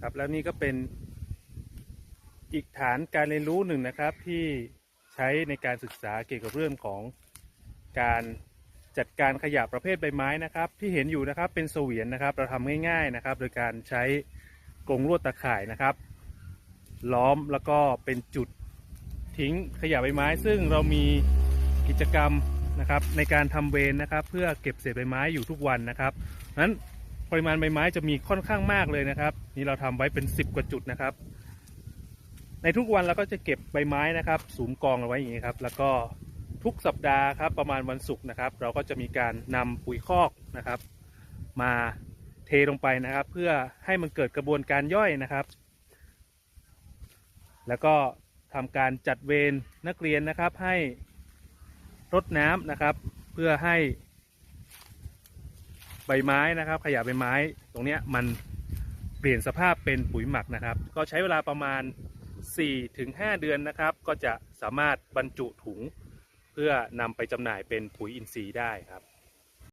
ครับ แล้วนี่ก็เป็นอีกฐานการเรียนรู้หนึ่งนะครับที่ใช้ในการศึกษาเกี่ยวกับเรื่องของการจัดการขยะประเภทใบไม้นะครับ ที่เห็นอยู่นะครับเป็นเสวียนนะครับ เราทำง่ายๆนะครับ โดยการใช้กรงลวดตะข่ายนะครับ ล้อมแล้วก็เป็นจุดทิ้งขยะใบไม้ ซึ่งเรามีกิจกรรมนะครับในการทำเวรนะครับ เพื่อเก็บเศษใบไม้อยู่ทุกวันนะครับนั้น ปริมาณใบไม้จะมีค่อนข้างมากเลยนะครับ นี่เราทำไว้เป็น 10 กว่าจุดนะครับ ในทุกวันเราก็จะเก็บใบไม้นะครับสูมกองเอาไว้อย่างนี้ครับ แล้วก็ทุกสัปดาห์ครับประมาณวันศุกร์นะครับ เราก็จะมีการนำปุ๋ยคอกนะครับ มาเทลงไปนะครับ เพื่อให้มันเกิดกระบวนการย่อยนะครับ แล้วก็ทำการจัดเวรนักเรียนนะครับให้รดน้ำนะครับ เพื่อให้ ใบไม้นะครับ ขยะใบไม้ตรงเนี้ยมันเปลี่ยนสภาพเป็นปุ๋ยหมักนะครับ ก็ใช้เวลาประมาณ 4-5 เดือนนะครับ ก็จะสามารถบรรจุถุง เพื่อนำไปจำหน่ายเป็นปุ๋ยอินทรีย์ได้ครับ